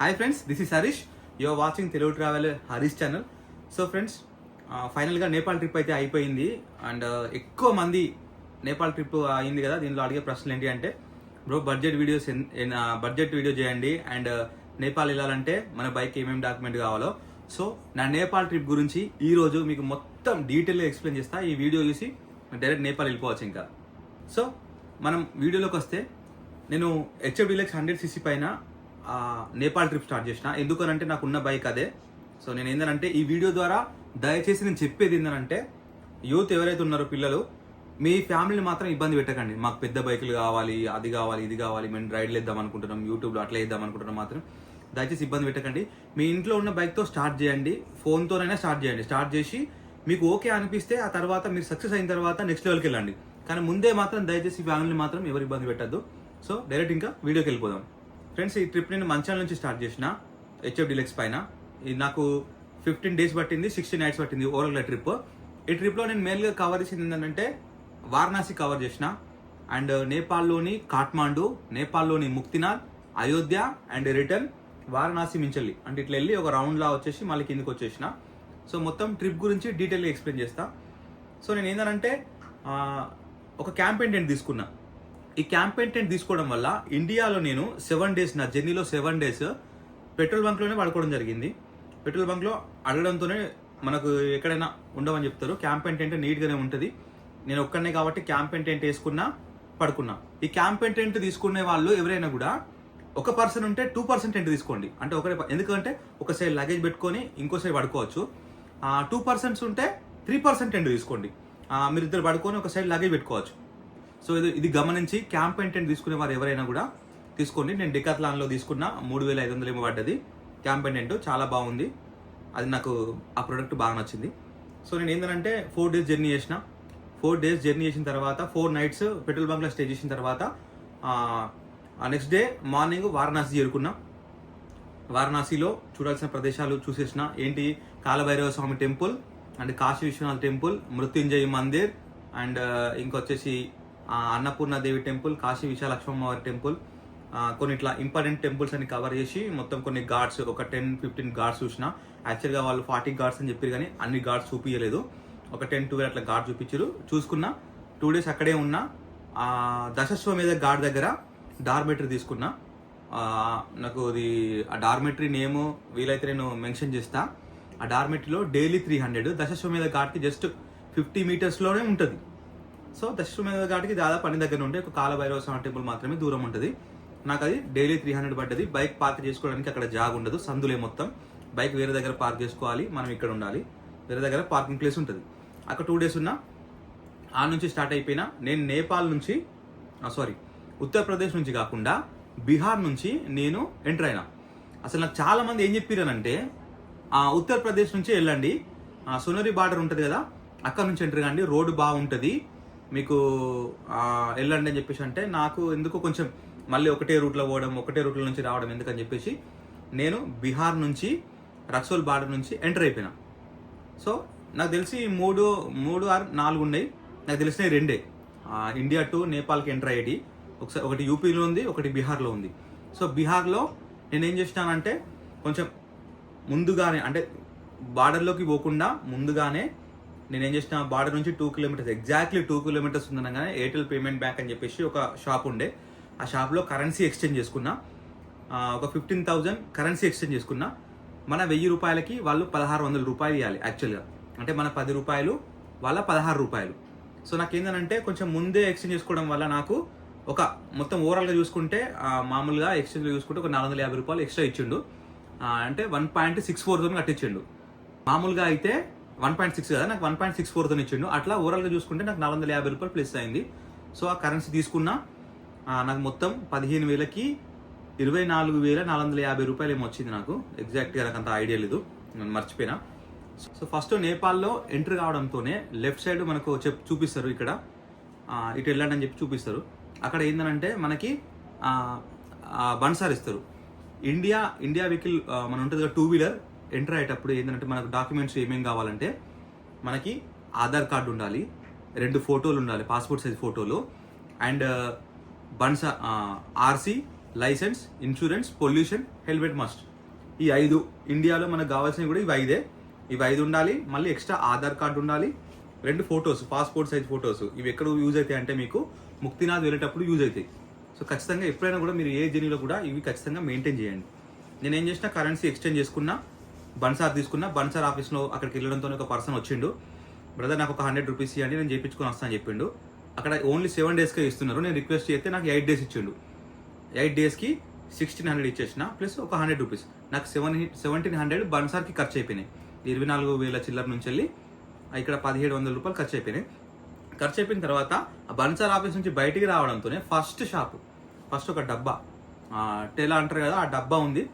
Hi friends this is Harish you're watching Telugu travel Harish channel so friends ఫైనల్గా Nepal trip అయితే అయిపోయింది. And ఎక్కువ మంది నేపాల్ ట్రిప్ అయింది కదా దీనిలో అడిగే ప్రశ్నలు ఏంటి అంటే bro budget videos budget video చేయండి. అండ్ నేపాల్ వెళ్ళాలంటే మన బైక్ ఏమేమి డాక్యుమెంట్ కావాలో. సో నా నేపాల్ ట్రిప్ గురించి ఈరోజు మీకు మొత్తం డీటెయిల్గా ఎక్స్ప్లెయిన్ చేస్తా. ఈ వీడియో చూసి డైరెక్ట్ నేపాల్ వెళ్ళిపోవచ్చు ఇంకా. సో మనం వీడియోలోకి వస్తే నేను హెచ్ఎఫ్ డిలెక్స్ హండ్రెడ్ సిసి పైన నేపాల్ ట్రిప్ స్టార్ట్ చేసిన. ఎందుకనంటే నాకు ఉన్న బైక్ అదే. సో నేను ఏంటంటే ఈ వీడియో ద్వారా దయచేసి నేను చెప్పేది ఏంటంటే యూత్ ఎవరైతే ఉన్నారో పిల్లలు మీ ఫ్యామిలీని మాత్రం ఇబ్బంది పెట్టకండి. మాకు పెద్ద బైకులు కావాలి అది కావాలి ఇది కావాలి మేము రైడ్లు వేద్దాం అనుకుంటున్నాం యూట్యూబ్లో అట్లా వేద్దాం అనుకుంటున్నాం మాత్రం దయచేసి ఇబ్బంది పెట్టకండి. మీ ఇంట్లో ఉన్న బైక్తో స్టార్ట్ చేయండి. ఫోన్తోనైనా స్టార్ట్ చేయండి. స్టార్ట్ చేసి మీకు ఓకే అనిపిస్తే ఆ తర్వాత మీరు సక్సెస్ అయిన తర్వాత నెక్స్ట్ లెవెల్కి వెళ్ళండి. కానీ ముందే మాత్రం దయచేసి ఫ్యామిలీని మాత్రం ఎవరు ఇబ్బంది పెట్టద్దు. సో డైరెక్ట్ ఇంకా వీడియోకి వెళ్ళిపోదాం. ఫ్రెండ్స్ ఈ ట్రిప్ నేను మంచాల నుంచి స్టార్ట్ చేసిన హెచ్ఎఫ్ డిలెక్స్ పైన. ఇది నాకు ఫిఫ్టీన్ డేస్ పట్టింది సిక్స్టీన్ నైట్స్ పట్టింది ఓవరాల్ ట్రిప్. ఈ ట్రిప్లో నేను మెయిన్గా కవర్ చేసింది ఏంటంటే వారణాసి కవర్ చేసిన. అండ్ నేపాల్లోని కాఠ్మాండు నేపాల్లోని ముక్తినాథ్ అయోధ్య అండ్ రిటర్న్ వారణాసి మించల్లి. అంటే ఇట్లా వెళ్ళి ఒక రౌండ్లా వచ్చేసి మళ్ళీ కిందకి వచ్చేసిన. సో మొత్తం ట్రిప్ గురించి డీటెయిల్గా ఎక్స్ప్లెయిన్ చేస్తా. సో నేను ఏంటంటే ఒక క్యాంపెయిన్ టెంట్ తీసుకున్నా. ఈ క్యాంపెయిన్ టెంట్ తీసుకోవడం వల్ల ఇండియాలో నేను సెవెన్ డేస్ నా జర్నీలో సెవెన్ డేస్ పెట్రోల్ బంక్లోనే పడుకోవడం జరిగింది. పెట్రోల్ బంక్లో అడగడంతోనే మనకు ఎక్కడైనా ఉండవని చెప్తారు. క్యాంపెయిన్ టెంట్ నీట్గానే ఉంటుంది. నేను ఒక్కడనే కాబట్టి క్యాంపెయిన్ టెంట్ వేసుకున్నా పడుకున్నా. ఈ క్యాంపెయిన్ టెంట్ తీసుకునే వాళ్ళు ఎవరైనా కూడా ఒక పర్సన్ ఉంటే టూ పర్సెంట్ టెంట్ తీసుకోండి. అంటే ఒకటే ఎందుకంటే ఒక సైడ్ లగేజ్ పెట్టుకొని ఇంకో సైడ్ పడుకోవచ్చు. టూ పర్సెంట్స్ ఉంటే త్రీ పర్సెంట్ టెంట్ తీసుకోండి. మీరు ఇద్దరు పడుకొని ఒక సైడ్ లగేజ్ పెట్టుకోవచ్చు. సో ఇది ఇది గమనించి క్యాంప్ టెంట్ తీసుకునే వారు ఎవరైనా కూడా తీసుకోండి. నేను డికాత్లాన్లో తీసుకున్న మూడు వేల ఐదు వందలు ఏమో పడ్డది. క్యాంప్ టెంట్ చాలా బాగుంది. అది నాకు ఆ ప్రోడక్ట్ బాగా నచ్చింది. సో నేను ఏంటంటే ఫోర్ డేస్ జర్నీ చేసిన. ఫోర్ డేస్ జర్నీ చేసిన తర్వాత ఫోర్ నైట్స్ పెట్రోల్ బంక్లో స్టే చేసిన తర్వాత నెక్స్ట్ డే మార్నింగ్ వారణాసి చేరుకున్నా. వారణాసిలో చూడాల్సిన ప్రదేశాలు చూసేసిన. ఏంటి? Kalabhairava Swami temple and Kashi Vishwanath temple Mrityunjaya Mandir and ఇంకొచ్చేసి Annapurnadevi temple Kashi విశాలక్స్మమ్మవారి టెంపుల్ కొన్ని ఇట్లా ఇంపార్టెంట్ టెంపుల్స్ అని కవర్ చేసి మొత్తం కొన్ని గార్డ్స్ ఒక టెన్ ఫిఫ్టీన్ గార్డ్స్ చూసిన యాక్చువల్గా వాళ్ళు ఫార్టీ గార్డ్స్ అని చెప్పారు కానీ అన్ని గార్డ్స్ చూపించలేదు ఒక టెన్ ట్వెల్వ్ అట్లా గార్డ్ చూపించారు చూసుకున్నా టూ డేస్ అక్కడే ఉన్నా ఆ, దశశ్వమేధ గార్డ్ దగ్గర డార్మెటరీ తీసుకున్నా. నాకు అది ఆ డార్మెటరీ నేమ్ వీలైతే నేను మెన్షన్ చేస్తా. ఆ డార్మెటరీలో డైలీ త్రీ హండ్రెడ్ దశశ్వమేధ ఘాట్కి జస్ట్ ఫిఫ్టీ మీటర్స్లోనే ఉంటుంది. సో దశశ్వమేధ ఘాట్కి దాదాపు అన్ని దగ్గర ఉంటే ఒక కాలభైరవ స్వామి టెంపుల్ మాత్రమే దూరం ఉంటుంది. నాకు అది డైలీ త్రీ హండ్రెడ్ పడ్డది. బైక్ పార్క్ చేసుకోవడానికి అక్కడ జాగ్ ఉండదు. సందులే మొత్తం. బైక్ వేరే దగ్గర పార్క్ చేసుకోవాలి. మనం ఇక్కడ ఉండాలి. వేరే దగ్గర పార్కింగ్ ప్లేస్ ఉంటుంది. అక్కడ టూ డేస్ ఉన్నా ఆ నుంచి స్టార్ట్ అయిపోయినా నేను నేపాల్ నుంచి సారీ ఉత్తరప్రదేశ్ నుంచి కాకుండా బీహార్ నుంచి నేను ఎంటర్ అయినా. అసలు నాకు చాలా మంది ఏం చెప్పారనంటే ఉత్తరప్రదేశ్ నుంచి వెళ్ళండి. సోనరి సునరి బార్డర్ ఉంటుంది కదా అక్కడ నుంచి ఎంటర్ కాండి. రోడ్డు బాగుంటుంది. మీకు వెళ్ళండి అని చెప్పేసి అంటే నాకు ఎందుకో కొంచెం మళ్ళీ ఒకటే రూట్లో పోవడం ఒకటే రూట్ల నుంచి రావడం ఎందుకని చెప్పేసి నేను బీహార్ నుంచి రక్సోల్ బార్డర్ నుంచి ఎంటర్ అయిపోయినా. సో నాకు తెలిసి మూడు మూడు ఆరు నాలుగు ఉన్నాయి. నాకు తెలిసినవి రెండే. ఇండియా టు నేపాల్కి ఎంటర్ అయ్యేది ఒకసారి ఒకటి యూపీలో ఉంది ఒకటి బీహార్లో ఉంది. సో బీహార్లో నేను ఏం చేసినానంటే కొంచెం ముందుగానే అంటే బార్డర్లోకి పోకుండా ముందుగానే నేను ఏం చేసిన బార్డర్ నుంచి two kilometres exactly two kilometres ఉందనగానే Airtel payment bank అని చెప్పేసి ఒక షాప్ ఉండే. ఆ షాప్లో కరెన్సీ ఎక్స్చేంజ్ చేసుకున్నా. ఒక ఫిఫ్టీన్ థౌజండ్ కరెన్సీ ఎక్స్చేంజ్ చేసుకున్నా. మన వెయ్యి రూపాయలకి వాళ్ళు పదహారు వందల రూపాయలు ఇవ్వాలి యాక్చువల్గా అంటే మన పది రూపాయలు వాళ్ళ పదహారు రూపాయలు. సో నాకు ఏంటంటే కొంచెం ముందే ఎక్స్చేంజ్ చేసుకోవడం వల్ల నాకు ఒక మొత్తం ఓవరాల్గా చూసుకుంటే మామూలుగా ఎక్స్చేంజ్లో చూసుకుంటే ఒక నాలుగు వందల యాభై రూపాయలు ఎక్స్ట్రా ఇచ్చిండు. అంటే వన్ పాయింట్ సిక్స్ ఫోర్ తోని కట్టించిండు. మామూలుగా అయితే వన్ పాయింట్ సిక్స్ కదా? నాకు వన్ పాయింట్ సిక్స్ ఫోర్ తోని ఇచ్చిండు. అట్లా ఓవరాల్గా చూసుకుంటే నాకు నాలుగు వందల యాభై రూపాయలు ప్లస్ అయింది. సో ఆ కరెన్సీ తీసుకున్నా నాకు మొత్తం పదిహేను వేలకి ఇరవై నాలుగు వేల నాలుగు వందల యాభై రూపాయలు ఏమో వచ్చింది నాకు. ఎగ్జాక్ట్గా నాకు అంత ఐడియా లేదు. నేను మర్చిపోయినా. సో ఫస్ట్ నేపాల్లో ఎంట్రీ కావడంతోనే లెఫ్ట్ సైడ్ మనకు చెప్ చూపిస్తారు ఇక్కడ. ఇటు వెళ్ళండి అని చెప్పి చూపిస్తారు. అక్కడ ఏంటంటే మనకి బన్సార్ ఇస్తారు. ఇండియా ఇండియా వెహికల్ మన ఉంటుంది కదా టూ వీలర్ ఎంటర్ అయ్యేటప్పుడు ఏంటంటే మనకు డాక్యుమెంట్స్ ఏమేమి కావాలంటే మనకి ఆధార్ కార్డు ఉండాలి రెండు ఫోటోలు ఉండాలి పాస్పోర్ట్ సైజ్ ఫోటోలు and uh, బన్సా RC uh, licence insurance pollution helmet must. ఈ ఐదు ఇండియాలో మనకు కావాల్సినవి కూడా ఇవి ఐదే. ఇవి ఐదు ఉండాలి మళ్ళీ ఎక్స్ట్రా ఆధార్ కార్డు ఉండాలి రెండు ఫొటోస్ పాస్పోర్ట్ సైజ్ ఫొటోస్. ఇవి ఎక్కడ యూజ్ అవుతాయి అంటే మీకు ముక్తినాథ్ వెళ్ళేటప్పుడు యూజ్ అవుతాయి. సో ఖచ్చితంగా ఎప్పుడైనా కూడా మీరు ఏ జర్నీలో కూడా ఇవి ఖచ్చితంగా మెయింటైన్ చేయండి. నేను ఏం చేసిన కరెన్సీ ఎక్స్చేంజ్ చేసుకున్నా బన్సార్ తీసుకున్న బన్సార్ ఆఫీస్లో అక్కడికి వెళ్ళడంతో ఒక పర్సన్ వచ్చిండు. బ్రదర్ నాకు ఒక హండ్రెడ్ రూపీస్ ఇవ్వండి నేను చేయించుకొని వస్తాను చెప్పిండు. అక్కడ ఓన్లీ సెవెన్ డేస్కే ఇస్తున్నారు. నేను రిక్వెస్ట్ చేస్తే నాకు ఎయిట్ డేస్ ఇచ్చిండు. ఎయిట్ డేస్కి సిక్స్టీన్ హండ్రెడ్ ఇచ్చేసిన ప్లస్ ఒక హండ్రెడ్ రూపీస్. నాకు సెవెన్ సెవెంటీన్ హండ్రెడ్ బన్సార్కి ఖర్చు అయిపోయినాయి. ఇరవై నాలుగు వేల చిల్లర నుంచి వెళ్ళి ఇక్కడ పదిహేడు వందల రూపాయలు ఖర్చు అయిపోయినాయి. ఖర్చు అయిపోయిన తర్వాత ఆ బన్సార్ ఆఫీస్ నుంచి బయటికి రావడంతోనే ఫస్ట్ షాప్ ఫస్ట్ ఒక డబ్బా. ఆ, టెలా అంటారు కదా ఆ డబ్బా ఉంది.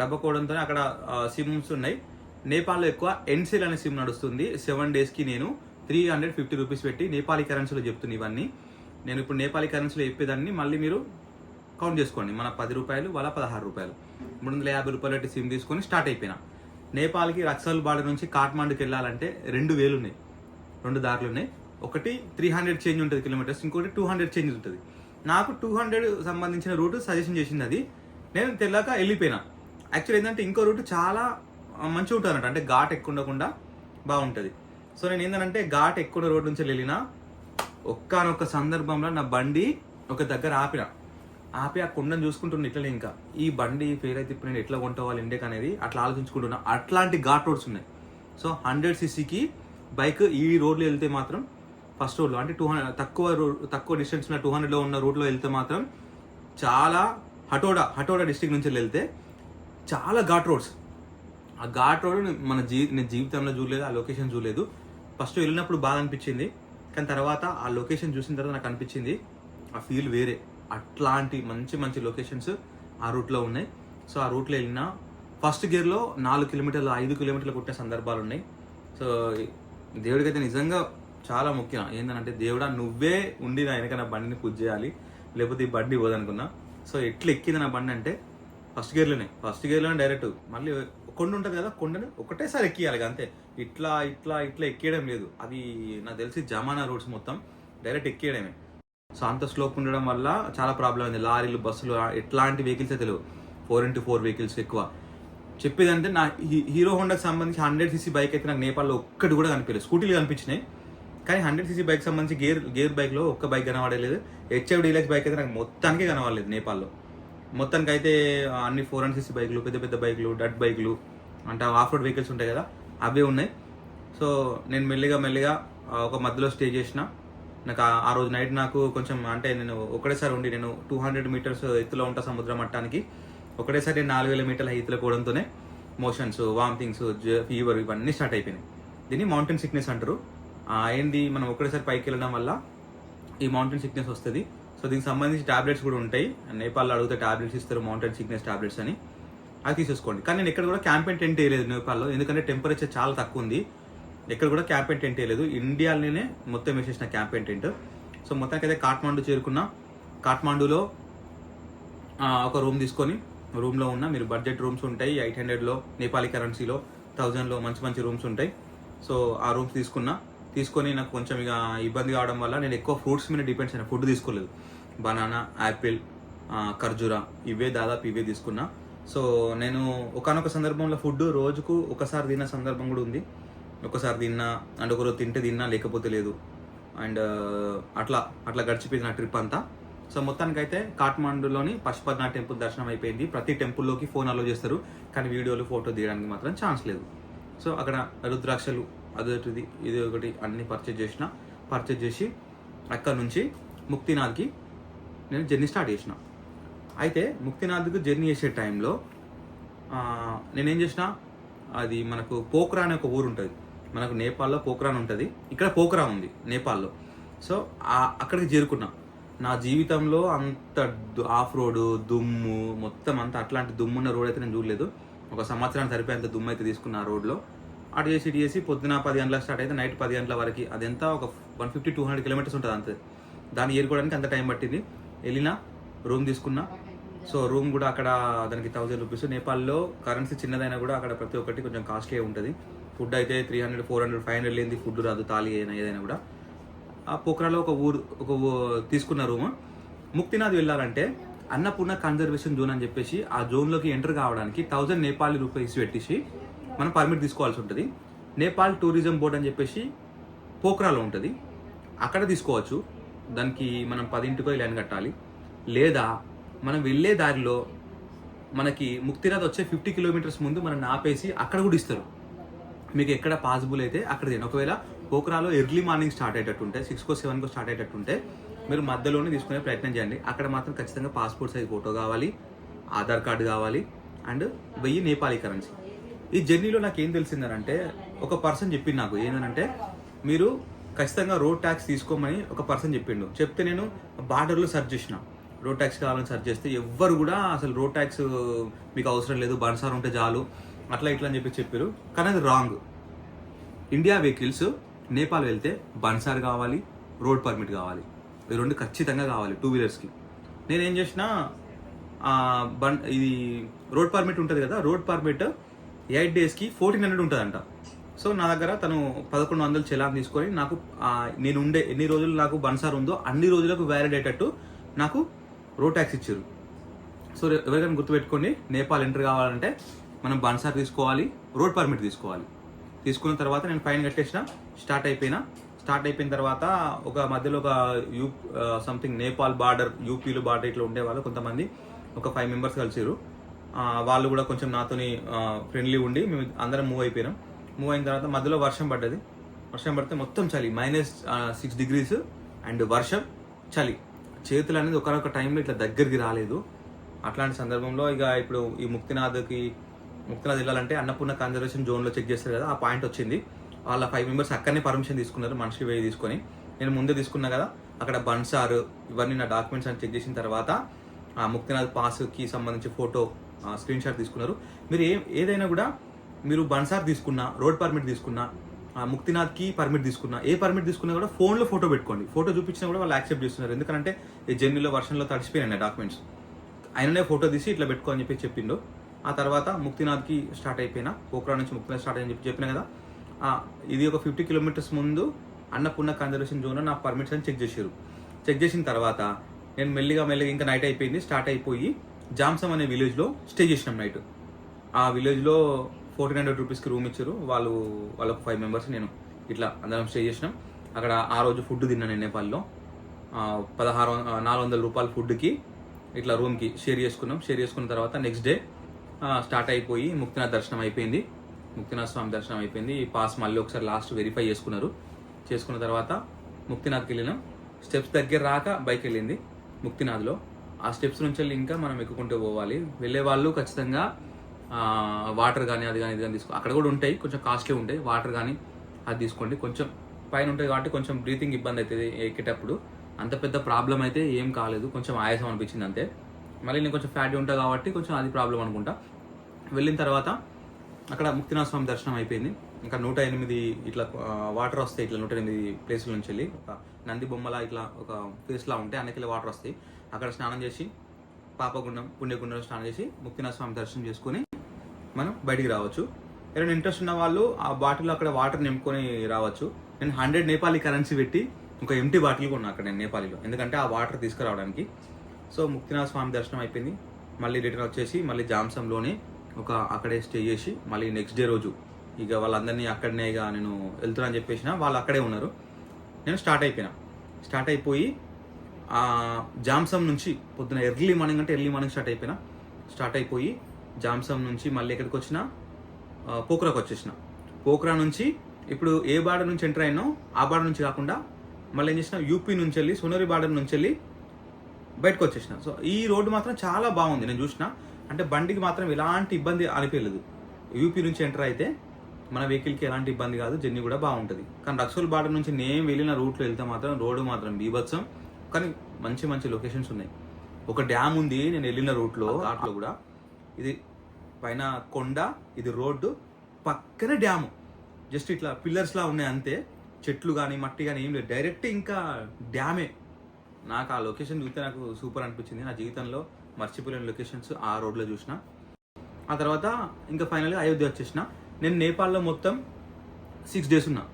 డబ్బా కోవడంతో అక్కడ సిమ్స్ ఉన్నాయి. నేపాల్లో ఎక్కువ ఎన్సెల్ అనే సిమ్ నడుస్తుంది. సెవెన్ డేస్కి నేను త్రీ హండ్రెడ్ ఫిఫ్టీ రూపీస్ పెట్టి నేపాలీ కరెన్సీలో చెప్తున్నాను ఇవన్నీ. నేను ఇప్పుడు నేపాలీ కరెన్సీలో చెప్పేదాన్ని మళ్ళీ మీరు కౌంట్ చేసుకోండి. మన పది రూపాయలు వాళ్ళ పదహారు రూపాయలు. మూడు వందల యాభై రూపాయలు పెట్టి సిమ్ తీసుకొని స్టార్ట్ అయిపోయినా. నేపాల్కి రక్సల్ బార్డర్ నుంచి కాఠ్మాండుకి వెళ్ళాలంటే రెండు వేలు ఉన్నాయి. రెండు దారులు ఉన్నాయి. ఒకటి త్రీ హండ్రెడ్ చేంజ్ ఉంటుంది కిలోమీటర్స్ ఇంకోటి టూ హండ్రెడ్ చేంజ్ ఉంటుంది. నాకు టూ హండ్రెడ్ సంబంధించిన రూట్ సజెషన్ చేసింది అది. నేను తెల్లాక వెళ్ళిపోయినా. యాక్చువల్ ఏంటంటే ఇంకో రూట్ చాలా మంచిగా ఉంటుంది అనమాట అంటే ఘాట్ ఎక్కువ ఉండకుండా బాగుంటుంది. సో నేను ఏంటంటే ఘాట్ ఎక్కువ రోడ్ నుంచి వెళ్ళిన ఒక్కనొక్క సందర్భంలో నా బండి ఒక దగ్గర ఆపిన. ఆపి ఆ కుండను చూసుకుంటున్నా ఇట్లనే ఇంకా. ఈ బండి ఫెయిల్ అయితే ఇప్పుడు నేను ఎట్లా కొంటవాలి ఇండియాకి అనేది అట్లా ఆలోచించుకుంటున్నా. అట్లాంటి ఘాట్ రోడ్స్ ఉన్నాయి. సో హండ్రెడ్ సీసీకి బైక్ ఈ రోడ్లో వెళ్తే మాత్రం ఫస్ట్ రోడ్లో అంటే టూ హండ్రెడ్ తక్కువ రోడ్ తక్కువ డిస్టెన్స్ ఉన్న టూ హండ్రెడ్లో ఉన్న రోడ్లో వెళ్తే మాత్రం చాలా హటోడా హటోడా డిస్టిక్ నుంచి వెళ్తే చాలా ఘాట్ రోడ్స్. ఆ ఘాట్ రోడ్ మన జీ నేను జీవితంలో చూడలేదు ఆ లొకేషన్ చూడలేదు. ఫస్ట్ వెళ్ళినప్పుడు బాగా అనిపించింది. కానీ తర్వాత ఆ లొకేషన్ చూసిన తర్వాత నాకు అనిపించింది ఆ ఫీల్ వేరే. అట్లాంటి మంచి మంచి లొకేషన్స్ ఆ రూట్లో ఉన్నాయి. సో ఆ రూట్లో వెళ్ళినా ఫస్ట్ గేర్లో నాలుగు కిలోమీటర్లు ఐదు కిలోమీటర్లు కొట్టే సందర్భాలు ఉన్నాయి. సో దేవుడికైతే నిజంగా చాలా ముఖ్యం. ఏంటంటే దేవుడా నువ్వే ఉండి నా వెనక నా బండిని పూజ చేయాలి. లేకపోతే ఈ బండి పోదనుకున్నా. సో ఎట్లా ఎక్కింది నా బండి అంటే ఫస్ట్ గేర్లోనే ఫస్ట్ గేర్లోనే డైరెక్ట్. మళ్ళీ కొండ ఉంటుంది కదా కొండని ఒకటేసారి ఎక్కియాలి అంతే. ఇట్లా ఇట్లా ఇట్లా ఎక్కేయడం లేదు. అది నాకు తెలిసి జమానా రోడ్స్ మొత్తం డైరెక్ట్ ఎక్కేయడమే. సో అంత స్లోప్ ఉండడం వల్ల చాలా ప్రాబ్లం అయింది. లారీలు బస్సులు ఎట్లాంటి వెహికల్స్ తెలియవు ఫోర్ ఇంటూ ఫోర్ వెహికల్స్ ఎక్కువ. చెప్పేదంటే నా హీరో హోండాకి సంబంధించి హండ్రెడ్ సీసీ బైక్ అయితే నాకు నేపాల్లో ఒక్కటి కూడా కనిపించలేదు. స్కూటీలు కనిపించినాయి. కానీ హండ్రెడ్ సీసీ బైక్ సంబంధించి గేర్ గేర్ బైక్లో ఒక్క బైక్ కనబడలేదు. హెచ్ఎఫ్ డీలక్స్ బైక్ అయితే నాకు మొత్తానికి కనబడలేదు నేపాల్లో. మొత్తానికి అయితే అన్ని ఫోర్ హండ్రెడ్ సీసీ బైక్లు పెద్ద పెద్ద బైక్లు డట్ బైక్లు అంటే ఆఫ్ రోడ్ వెహికల్స్ ఉంటాయి కదా అవే ఉన్నాయి. సో నేను మెల్లిగా మెల్లిగా ఒక మధ్యలో స్టే చేసిన. నాకు ఆ- రోజు నైట్ నాకు కొంచెం అంటే నేను ఒకటేసారి ఉండి నేను టూ హండ్రెడ్ మీటర్స్ ఎత్తులో ఉంటా సముద్ర మట్టానికి. ఒకటేసారి నేను నాలుగు వేల మీటర్ల ఎత్తులో కూడంతోనే మోషన్స్ వామిటింగ్స్ ఫీవర్ ఇవన్నీ స్టార్ట్ అయిపోయినాయి. దీన్ని మౌంటైన్ సిక్నెస్ అంటారు. ఏంది మనం ఒకటేసారి పైకి వెళ్ళడం వల్ల ఈ మౌంటైన్ సిక్నెస్ వస్తుంది. సో దీనికి సంబంధించి టాబ్లెట్స్ కూడా ఉంటాయి. నేపాల్లో అడిగితే టాబ్లెట్స్ ఇస్తారు మౌంటైన్ సిక్నెస్ టాబ్లెట్స్ అని. అది తీసేసుకోండి. కానీ నేను ఎక్కడ కూడా క్యాంపెయిన్ టెంట్ వేయలేదు నేపాల్లో ఎందుకంటే టెంపరేచర్ చాలా తక్కువ ఉంది. ఎక్కడ కూడా క్యాంపెయిన్ టెంట్ వేయలేదు. ఇండియాలోనే మొత్తం వేసేసిన క్యాంపెయిన్ టెంట్ సో మొత్తానికి అయితే కాఠ్మాండు చేరుకున్న కాఠ్మాండులో ఒక రూమ్ తీసుకొని రూమ్లో ఉన్న మీరు బడ్జెట్ రూమ్స్ ఉంటాయి. ఎయిట్ హండ్రెడ్లో నేపాలీ కరెన్సీలో థౌజండ్లో మంచి మంచి రూమ్స్ ఉంటాయి. సో ఆ రూమ్స్ తీసుకున్నా. తీసుకొని నాకు కొంచెం ఇక ఇబ్బంది కావడం వల్ల నేను ఎక్కువ ఫ్రూట్స్ మీద డిపెండ్స్ అయినా. ఫుడ్ తీసుకోలేదు. బనానా యాపిల్ ఖర్జూరా ఇవే దాదాపు ఇవే తీసుకున్నా. సో నేను ఒకనొక సందర్భంలో ఫుడ్ రోజుకు ఒకసారి తిన్న సందర్భం కూడా ఉంది. ఒకసారి తిన్నా అండ్ ఒకరోజు తింటే తిన్నా లేకపోతే లేదు. అండ్ అట్లా అట్లా గడిచిపోయింది నా ట్రిప్ అంతా. సో మొత్తానికైతే కాఠ్మాండులోని పశుపతినాథ్ టెంపుల్ దర్శనం అయిపోయింది. ప్రతి టెంపుల్లోకి ఫోన్ అలో చేస్తారు కానీ వీడియోలు ఫోటో తీయడానికి మాత్రం ఛాన్స్ లేదు. సో అక్కడ రుద్రాక్షలు అదొకటిది ఇది ఒకటి అన్ని పర్చేజ్ చేసిన పర్చేజ్ చేసి అక్కడ నుంచి ముక్తినాథ్కి నేను జర్నీ స్టార్ట్ చేసిన. అయితే ముక్తినాథ్కు జర్నీ చేసే టైంలో నేనేం చేసిన అది మనకు పోఖ్రా అనే ఒక ఊరు ఉంటుంది. మనకు నేపాల్లో పోఖ్రాన్ ఉంటుంది. ఇక్కడ పోక్రా ఉంది నేపాల్లో. సో అక్కడికి చేరుకున్నా. నా జీవితంలో అంత దు- ఆఫ్ రోడ్ దుమ్ము మొత్తం అంత అట్లాంటి దుమ్మున్న రోడ్ అయితే నేను చూడలేదు. ఒక సంవత్సరానికి సరిపోయేంత దుమ్ము అయితే తీసుకున్న ఆ రోడ్లో. అటు చేసి ఇటు చేసి పొద్దున పది గంటల స్టార్ట్ అయితే నైట్ పది గంటల వరకు అదంతా ఒక one fifty two hundred kilometres ఉంటుంది అంతే. దాన్ని ఏరుకోవడానికి అంత టైం పట్టింది. వెళ్ళినా రూమ్ తీసుకున్నా. సో రూమ్ కూడా అక్కడ దానికి థౌజండ్ రూపీస్ నేపాల్లో కరెన్సీ చిన్నదైనా కూడా అక్కడ ప్రతి ఒక్కటి కొంచెం కాస్ట్లీ ఉంటుంది. ఫుడ్ అయితే three hundred four hundred five hundred లేని ఫుడ్ రాదు తాళి అయినా ఏదైనా కూడా. ఆ పోఖరాలో ఒక ఊరు ఒక తీసుకున్న రూమ్ ముక్తినాథ్ వెళ్ళాలంటే అన్నపూర్ణ కన్జర్వేషన్ జోన్ అని చెప్పేసి ఆ జోన్లోకి ఎంటర్ కావడానికి థౌజండ్ నేపాలీ రూపీస్ పెట్టేసి మనం పర్మిట్ తీసుకోవాల్సి ఉంటుంది. నేపాల్ టూరిజం బోర్డ్ అని చెప్పేసి పోఖరాలో ఉంటుంది. అక్కడ తీసుకోవచ్చు. దానికి మనం పదింటికో లైన్ కట్టాలి. లేదా మనం వెళ్ళే దారిలో మనకి ముక్తిరాజ్ వచ్చే ఫిఫ్టీ కిలోమీటర్స్ ముందు మనం ఆపేసి అక్కడ కూడా ఇస్తారు. మీకు ఎక్కడ పాసిబుల్ అయితే అక్కడ తిన ఒకవేళ పోకరాలో ఎర్లీ మార్నింగ్ స్టార్ట్ అయ్యేటట్టుంటే సిక్స్కో సెవెన్కో స్టార్ట్ అయ్యేటట్టుంటే మీరు మధ్యలోనే తీసుకునే ప్రయత్నం చేయండి. అక్కడ మాత్రం ఖచ్చితంగా పాస్పోర్ట్ సైజ్ ఫోటో కావాలి ఆధార్ కార్డు కావాలి అండ్ వెయ్యి నేపాలీ కరెన్సీ. ఈ జర్నీలో నాకు ఏం తెలిసిందనంటే ఒక పర్సన్ చెప్పింది నాకు. ఏంటంటే మీరు ఖచ్చితంగా రోడ్ ట్యాక్స్ తీసుకోమని ఒక పర్సన్ చెప్పిండు. చెప్తే నేను బార్డర్లో సెర్చ్ చేసిన. రోడ్ ట్యాక్స్ కావాలని సెర్చ్ చేస్తే ఎవ్వరు కూడా అసలు రోడ్ ట్యాక్స్ మీకు అవసరం లేదు బన్సార్ ఉంటే చాలు అట్లా ఇట్లా అని చెప్పి చెప్పారు. కానీ అది రాంగ్ ఇండియా వెహికల్స్ నేపాల్ వెళ్తే బన్సార్ కావాలి రోడ్ పర్మిట్ కావాలి. ఈ రెండు ఖచ్చితంగా కావాలి టూ వీలర్స్కి నేను ఏం చేసిన బన్ ఇది రోడ్ పర్మిట్ ఉంటుంది కదా రోడ్ పర్మిట్ ఎయిట్ డేస్కి ఫోర్టీన్ హండ్రెడ్ ఉంటుందంట. సో నా దగ్గర తను పదకొండు వందలు చలాన్ తీసుకొని నాకు నేను ఉండే ఎన్ని రోజులు నాకు బన్సార్ ఉందో అన్ని రోజులకు వ్యాలిడ్ అయ్యేటట్టు నాకు రోడ్ ట్యాక్స్ ఇచ్చారు. సో ఎవరికైనా గుర్తుపెట్టుకోండి నేపాల్ ఎంటర్ కావాలంటే మనం బన్సార్ తీసుకోవాలి రోడ్ పర్మిట్ తీసుకోవాలి. తీసుకున్న తర్వాత నేను ఫైన్ కట్టేసిన స్టార్ట్ అయిపోయినా. స్టార్ట్ అయిపోయిన తర్వాత ఒక మధ్యలో ఒక యూ సంథింగ్ నేపాల్ బార్డర్ యూపీలో బార్డర్ ఇట్లా ఉండేవాళ్ళు కొంతమంది ఒక ఫైవ్ మెంబర్స్ కలిసిరు వాళ్ళు కూడా కొంచెం నాతోని ఫ్రెండ్లీ ఉండి మేము అందరం మూవ్ అయిపోయినాం. మూవ్ అయిన తర్వాత మధ్యలో వర్షం పడ్డది. వర్షం పడితే మొత్తం చలి. మైనస్ సిక్స్ డిగ్రీస్ అండ్ వర్షం చలి. చేతులు అనేది ఒకనొక టైంలో ఇట్లా దగ్గరికి రాలేదు. అట్లాంటి సందర్భంలో ఇక ఇప్పుడు ఈ ముక్తినాథ్కి ముక్తినాథ్ వెళ్ళాలంటే అన్నపూర్ణ కన్జర్వేషన్ జోన్లో చెక్ చేస్తారు కదా ఆ పాయింట్ వచ్చింది. వాళ్ళ ఫైవ్ మెంబర్స్ అక్కడనే పర్మిషన్ తీసుకున్నారు మనిషి వేయి తీసుకొని. నేను ముందే తీసుకున్నా కదా అక్కడ బన్సార్ ఇవన్నీ నా డాక్యుమెంట్స్ అని చెక్ చేసిన తర్వాత ఆ ముక్తినాథ్ పాస్కి సంబంధించి ఫోటో స్క్రీన్ షాట్ తీసుకున్నారు. మీరు ఏ ఏదైనా కూడా మీరు బన్సార్ తీసుకున్నా రోడ్ పర్మిట్ తీసుకున్నా ఆ ముక్తినాథ్కి పర్మిట్ తీసుకున్నా ఏ పర్మిట్ తీసుకున్నా కూడా ఫోన్లో ఫోటో పెట్టుకోండి. ఫోటో చూపించినా కూడా వాళ్ళు యాక్సెప్ట్ చేస్తున్నారు. ఎందుకంటే ఈ జర్నీలో వర్షంలో తడిచిపోయినాయి డాక్యుమెంట్స్. ఆయననే ఫోటో తీసి ఇట్లా పెట్టుకో అని చెప్పి చెప్పిండు. ఆ తర్వాత ముక్తినాథ్కి స్టార్ట్ అయిపోయినా పోక్రా నుంచి ముక్తినాథ్ స్టార్ట్ అని చెప్పి చెప్పిన కదా ఇది ఒక ఫిఫ్టీ కిలోమీటర్స్ ముందు అన్నపూర్ణ కన్జర్వేషన్ జోన్ నా పర్మిట్స్ అని చెక్ చేశారు. చెక్ చేసిన తర్వాత నేను మెల్లిగా మెల్లిగా ఇంకా నైట్ అయిపోయింది స్టార్ట్ అయిపోయి జామ్సమ్ అనే విలేజ్లో స్టే చేసినాం నైట్. ఆ విలేజ్లో ఫోర్టీన్ హండ్రెడ్ రూపీస్కి రూమ్ ఇచ్చారు. వాళ్ళు వాళ్ళకు ఫైవ్ మెంబర్స్ నేను ఇట్లా అందరం స్టే చేసినాం. అక్కడ ఆ రోజు ఫుడ్ తిన్నాను నేను నేపాల్లో. పదహారు నాలుగు వందల రూపాయల ఫుడ్కి ఇట్లా రూమ్కి షేర్ చేసుకున్నాం. షేర్ చేసుకున్న తర్వాత నెక్స్ట్ డే స్టార్ట్ అయిపోయి ముక్తినాథ్ దర్శనం అయిపోయింది. ముక్తినాథ్ స్వామి దర్శనం అయిపోయింది. ఈ పాస్ మళ్ళీ ఒకసారి లాస్ట్ వెరిఫై చేసుకున్నారు. చేసుకున్న తర్వాత ముక్తినాథ్కి వెళ్ళినాం. స్టెప్స్ దగ్గర రాక బైక్ వెళ్ళింది ముక్తినాథ్లో. ఆ స్టెప్స్ నుంచి వెళ్ళి ఇంకా మనం ఎక్కుకుంటూ పోవాలి. వెళ్ళే వాళ్ళు ఖచ్చితంగా వాటర్ కానీ అది కానీ ఇది కానీ తీసుకో అక్కడ కూడా ఉంటాయి కొంచెం కాస్ట్లీ ఉంటాయి వాటర్ కానీ అది తీసుకోండి. కొంచెం పైన ఉంటుంది కాబట్టి కొంచెం బ్రీతింగ్ ఇబ్బంది అవుతుంది ఎక్కేటప్పుడు. అంత పెద్ద ప్రాబ్లం అయితే ఏం కాలేదు. కొంచెం ఆయాసం అనిపించింది అంతే. మళ్ళీ నేను కొంచెం ఫ్యాటీ ఉంటా కాబట్టి కొంచెం అది ప్రాబ్లం అనుకుంటా. వెళ్ళిన తర్వాత అక్కడ ముక్తినాథ స్వామి దర్శనం అయిపోయింది. ఇంకా నూట ఎనిమిది ఇట్లా వాటర్ వస్తాయి ఇట్లా నూట ఎనిమిది ప్లేసుల నుంచి వెళ్ళి ఒక నంది బొమ్మలా ఇట్లా ఒక ప్లేస్లా ఉంటాయి అన్నకెళ్ళి వాటర్ వస్తాయి. అక్కడ స్నానం చేసి పాపగుండం పుణ్యగుండంలో స్నానం చేసి ముక్తినాథ స్వామి దర్శనం చేసుకొని మనం బయటికి రావచ్చు. ఎవరైనా ఇంట్రెస్ట్ ఉన్న వాళ్ళు ఆ బాటిల్లో అక్కడ వాటర్ నింపుకొని రావచ్చు. నేను హండ్రెడ్ నేపాలీ కరెన్సీ పెట్టి ఒక ఎంటీ బాటిల్ కొన్నా అక్కడ నేను నేపాలీలో ఎందుకంటే ఆ వాటర్ తీసుకురావడానికి. సో ముక్తినాథ స్వామి దర్శనం అయిపోయింది. మళ్ళీ రిటర్న్ వచ్చేసి మళ్ళీ జామ్సంలోనే ఒక అక్కడే స్టే చేసి మళ్ళీ నెక్స్ట్ డే రోజు ఇక వాళ్ళందరినీ అక్కడనే ఇక నేను వెళ్తున్నా అని చెప్పేసిన వాళ్ళు అక్కడే ఉన్నారు. నేను స్టార్ట్ అయిపోయినా. స్టార్ట్ అయిపోయి జామ్సమ్ నుంచి పొద్దున ఎర్లీ మార్నింగ్ అంటే ఎర్లీ మార్నింగ్ స్టార్ట్ అయిపోయినా స్టార్ట్ అయిపోయి జామ్సమ్ నుంచి మళ్ళీ ఎక్కడికి వచ్చిన పోక్రాకు వచ్చేసిన. పోక్రా నుంచి ఇప్పుడు ఏ బార్డర్ నుంచి ఎంటర్ అయినో ఆ బార్డర్ నుంచి కాకుండా మళ్ళీ ఏం చేసిన యూపీ నుంచి వెళ్ళి సోనరి బార్డర్ నుంచి వెళ్ళి బయటకు వచ్చేసిన. సో ఈ రోడ్డు మాత్రం చాలా బాగుంది. నేను చూసిన అంటే బండికి మాత్రం ఎలాంటి ఇబ్బంది అనిపించలేదు. యూపీ నుంచి ఎంటర్ అయితే మన వెహికల్కి ఎలాంటి ఇబ్బంది కాదు జర్నీ కూడా బాగుంటుంది. కానీ రక్సోల్ బార్డర్ నుంచి నేను వెళ్ళిన రూట్లో వెళ్తే మాత్రం రోడ్డు మాత్రం బీభత్సం. కానీ మంచి మంచి లొకేషన్స్ ఉన్నాయి. ఒక డ్యామ్ ఉంది నేను వెళ్ళిన రూట్లో ఘాట్లో కూడా. ఇది పైన కొండ ఇది రోడ్డు పక్కన డ్యాము. జస్ట్ ఇట్లా పిల్లర్స్ లా ఉన్నాయి అంతే. చెట్లు కానీ మట్టి కానీ ఏం లేదు. డైరెక్ట్ ఇంకా డ్యామే. నాకు ఆ లొకేషన్ చూస్తే నాకు సూపర్ అనిపించింది. నా జీవితంలో మర్చిపోలేని లొకేషన్స్ ఆ రోడ్లో చూసిన. ఆ తర్వాత ఇంకా ఫైనల్గా అయోధ్య వచ్చేసిన. నేను నేపాల్లో మొత్తం సిక్స్ డేస్ ఉన్నా.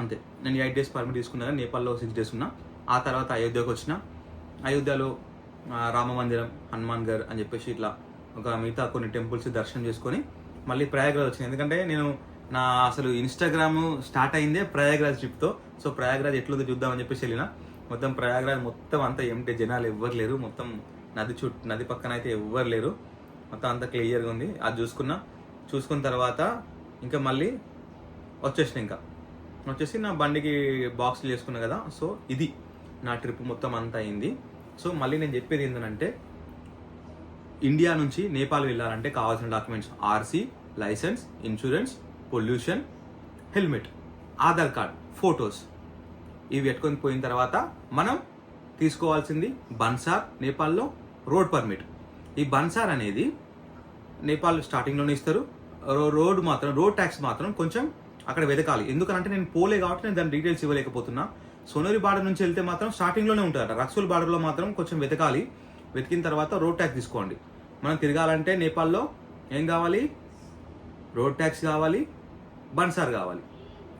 అంతే. నేను ఎయిట్ డేస్ పర్మిట్ తీసుకున్నా కానీ నేపాల్లో సిక్స్ డేస్ ఉన్నా. ఆ తర్వాత అయోధ్యకు వచ్చిన అయోధ్యలో రామ మందిరం హనుమాన్ గర్ అని చెప్పేసి ఇట్లా ఒక మిగతా కొన్ని టెంపుల్స్ దర్శనం చేసుకొని మళ్ళీ ప్రయాగ్రాజ్ వచ్చింది ఎందుకంటే నేను నా అసలు ఇన్స్టాగ్రామ్ స్టార్ట్ అయిందే ప్రయాగ్రాజ్ ట్రిప్తో సో ప్రయాగ్రాజ్ ఎట్లుందో చూద్దామని చెప్పేసి వెళ్ళిన. మొత్తం ప్రయాగ్రాజ్ మొత్తం అంతా ఏమిటి జనాలు ఎవ్వరు లేరు. మొత్తం నది చుట్టూ నది పక్కన అయితే ఎవ్వరు లేరు. మొత్తం అంతా క్లియర్గా ఉంది. అది చూసుకున్నా. చూసుకున్న తర్వాత ఇంకా మళ్ళీ వచ్చేసిన ఇంకా. వచ్చేసి నా బండికి బాక్స్లు చేసుకున్నా కదా. సో ఇది. నా ట్రిప్ మొత్తం అంతా అయింది. సో మళ్ళీ నేను చెప్పేది ఏంటంటే ఇండియా నుంచి నేపాల్ వెళ్ళాలంటే కావాల్సిన documents RC licence insurance pollution helmet Aadhaar card photos. ఇవి పెట్టుకొని పోయిన తర్వాత మనం తీసుకోవాల్సింది బన్సార్ నేపాల్లో రోడ్ పర్మిట్. ఈ బన్సార్ అనేది నేపాల్ స్టార్టింగ్లోనే ఇస్తారు. రో- రోడ్ మాత్రం రోడ్ ట్యాక్స్ మాత్రం కొంచెం అక్కడ వెతకాలి. ఎందుకంటే నేను పోలే కాబట్టి నేను దాని డీటెయిల్స్ ఇవ్వలేకపోతున్నా. సోనూరి బార్డర్ నుంచి వెళ్తే మాత్రం స్టార్టింగ్లోనే ఉంటారట. రక్సూల్ బార్డర్లో మాత్రం కొంచెం వెతకాలి. వెతికిన తర్వాత రోడ్ ట్యాక్స్ తీసుకోండి. మనం తిరగాలంటే నేపాల్లో ఏం కావాలి? రోడ్ ట్యాక్స్ కావాలి. బన్సార్ కావాలి.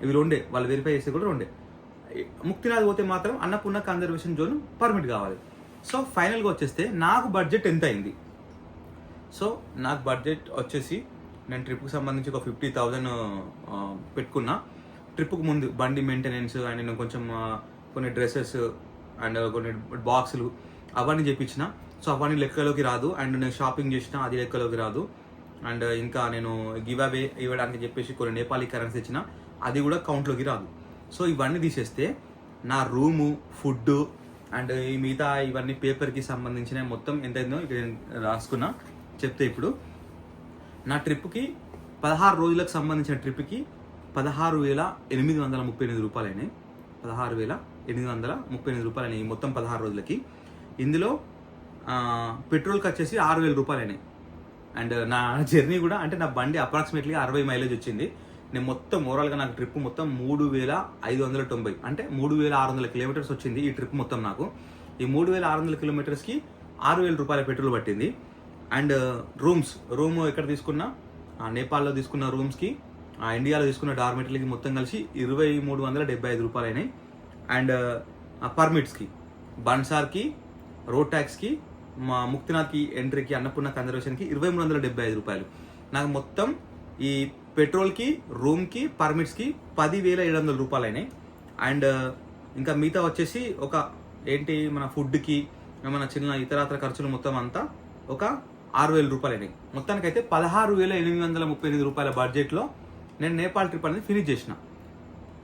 ఇవి రెండే. వాళ్ళు వెరిఫై చేస్తే కూడా రెండే. ముక్తినాథ్ పోతే మాత్రం అన్నపూర్ణ కన్జర్వేషన్ జోన్ పర్మిట్ కావాలి. సో ఫైనల్గా వచ్చేస్తే నాకు బడ్జెట్ ఎంత అయింది సో నాకు బడ్జెట్ వచ్చేసి నేను ట్రిప్కి సంబంధించి ఒక ఫిఫ్టీ థౌజండ్ పెట్టుకున్నా. ట్రిప్కు ముందు బండి మెయింటెనెన్స్ అండ్ నేను కొంచెం కొన్ని డ్రెస్సెస్ అండ్ కొన్ని బాక్సులు అవన్నీ చెప్పించిన సో అవన్నీ లెక్కలోకి రాదు. అండ్ నేను షాపింగ్ చేసిన అది లెక్కలోకి రాదు. అండ్ ఇంకా నేను గివ్ అవే ఇవ్వడానికి చెప్పేసి కొన్ని నేపాలీ కరెన్సీ ఇచ్చిన అది కూడా కౌంట్లోకి రాదు. సో ఇవన్నీ తీసేస్తే నా రూము ఫుడ్ అండ్ ఈ మిగతా ఇవన్నీ పేపర్కి సంబంధించిన మొత్తం ఎంత అయిందో ఇక్కడ నేను రాసుకున్నా. చెప్తే ఇప్పుడు నా ట్రిప్కి పదహారు రోజులకు సంబంధించిన ట్రిప్కి పదహారు వేల ఎనిమిది వందల ముప్పై ఎనిమిది రూపాయలైనాయి. పదహారు వేల ఎనిమిది వందల ముప్పై ఎనిమిది రూపాయలు అయినాయి ఈ మొత్తం పదహారు రోజులకి. ఇందులో పెట్రోల్కి వచ్చేసి ఆరు వేల రూపాయలు అయినాయి అండ్ నా జర్నీ కూడా అంటే నా బండి అప్రాక్సిమేట్లీ అరవై మైలేజ్ వచ్చింది. నేను మొత్తం ఓవరాల్గా నాకు ట్రిప్ మొత్తం మూడు వేల ఐదు వందల తొంభై అంటే మూడు వేల ఆరు వందల కిలోమీటర్స్ వచ్చింది ఈ ట్రిప్ మొత్తం నాకు. ఈ మూడు వేల ఆరు వందల కిలోమీటర్స్కి ఆరు వేల రూపాయల పెట్రోల్ పట్టింది. అండ్ రూమ్స్ రూమ్ ఎక్కడ తీసుకున్నా? నేపాల్లో తీసుకున్న రూమ్స్కి ఆ, ఇండియాలో తీసుకున్న డార్మెటరీకి మొత్తం కలిసి ఇరవై మూడు వందల డెబ్బై ఐదు రూపాయలు అయినాయి అండ్ పర్మిట్స్కి బన్సార్కి రోడ్ ట్యాక్స్కి మా ముక్తినాథ్కి ఎంట్రీకి అన్నపూర్ణ కన్జర్వేషన్కి ఇరవై మూడు వందల డెబ్బై ఐదు రూపాయలు. నాకు మొత్తం ఈ పెట్రోల్కి రూమ్కి పర్మిట్స్కి పదివేల ఏడు వందల రూపాయలు అయినాయి అండ్ ఇంకా మిగతా వచ్చేసి ఒక ఏంటి మన ఫుడ్కి మన చిన్న ఇతరాతర ఖర్చులు మొత్తం అంతా ఒక ఆరు వేల రూపాయలు అయినాయి మొత్తానికైతే పదహారు వేల ఎనిమిది వందల ముప్పై ఎనిమిది రూపాయల బడ్జెట్లో నేను నేపాల్ ట్రిప్ అనేది ఫినిష్ చేసిన.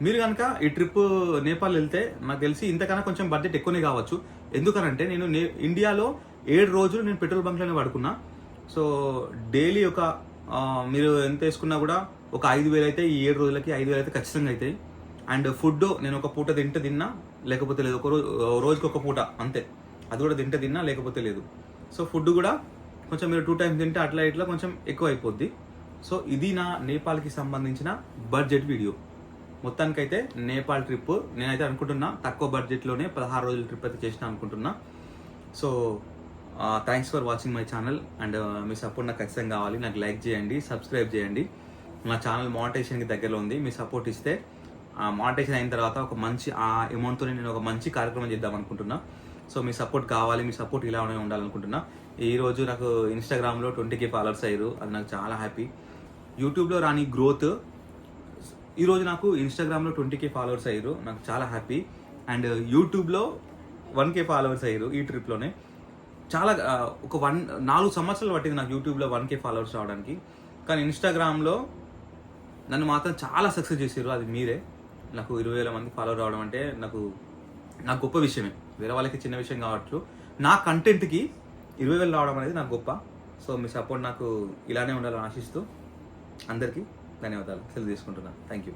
మీరు కనుక ఈ ట్రిప్ నేపాల్ వెళ్తే నాకు తెలిసి ఇంతకన్నా కొంచెం బడ్జెట్ ఎక్కువనే కావచ్చు. ఎందుకనంటే నేను నే- ఇండియాలో ఏడు రోజులు నేను పెట్రోల్ బంక్లోనే పడుకున్నా. సో డైలీ ఒక మీరు ఎంత వేసుకున్నా కూడా ఒక ఐదు వేలు అయితే ఈ ఏడు రోజులకి ఐదు వేలు అయితే ఖచ్చితంగా అవుతాయి. అండ్ ఫుడ్ నేను ఒక పూట తింటే తిన్నా లేకపోతే లేదు ఒక రోజు రోజుకి ఒక పూట అంతే. అది కూడా తింటే తిన్నా లేకపోతే లేదు. సో ఫుడ్ కూడా కొంచెం మీరు టూ టైమ్స్ తింటే అట్లా ఇట్లా కొంచెం ఎక్కువ అయిపోద్ది. సో ఇది నా నేపాల్కి సంబంధించిన బడ్జెట్ వీడియో మొత్తానికైతే నేపాల్ ట్రిప్ నేనైతే అనుకుంటున్నా తక్కువ బడ్జెట్లోనే పదహారు రోజుల ట్రిప్ అయితే చేసిన అనుకుంటున్నా. So thanks for watching my channel and me support నాకు ఖచ్చితంగా కావాలి. నాకు లైక్ చేయండి సబ్స్క్రైబ్ చేయండి. నా ఛానల్ మానిటేషన్కి దగ్గరలో ఉంది. మీ సపోర్ట్ ఇస్తే ఆ మానిటేషన్ అయిన తర్వాత ఒక మంచి ఆ అమౌంట్తో నేను ఒక మంచి కార్యక్రమం చేద్దాం అనుకుంటున్నా. సో మీ సపోర్ట్ కావాలి మీ సపోర్ట్ ఇలానే ఉండాలనుకుంటున్నా. ఈరోజు నాకు ఇన్స్టాగ్రామ్లో ట్వంటీ కే ఫాలోవర్స్ అయ్యారు. అది నాకు చాలా హ్యాపీ యూట్యూబ్లో రాని గ్రోత్ ఈరోజు నాకు ఇన్స్టాగ్రామ్లో ట్వంటీ కే ఫాలోవర్స్ అయ్యారు. నాకు చాలా హ్యాపీ అండ్ యూట్యూబ్లో వన్ కే ఫాలోవర్స్ అయ్యారు ఈ ట్రిప్లోనే చాలా ఒక వన్ నాలుగు సంవత్సరాలు పట్టింది నాకు యూట్యూబ్లో వన్ కే ఫాలోవర్స్ రావడానికి. కానీ ఇన్స్టాగ్రామ్లో నన్ను మాత్రం చాలా సక్సెస్ చేసారు అది మీరే. నాకు ఇరవై వేల మంది ఫాలోవర్ రావడం అంటే నాకు నాకు గొప్ప విషయమే. వేరే వాళ్ళకి చిన్న విషయం కావచ్చు. నా కంటెంట్కి ఇరవై వేలు రావడం అనేది నాకు గొప్ప. సో మీ సపోర్ట్ నాకు ఇలానే ఉండాలని ఆశిస్తూ అందరికీ ధన్యవాదాలు. సెలవు తీసుకుంటున్నాను. Thank you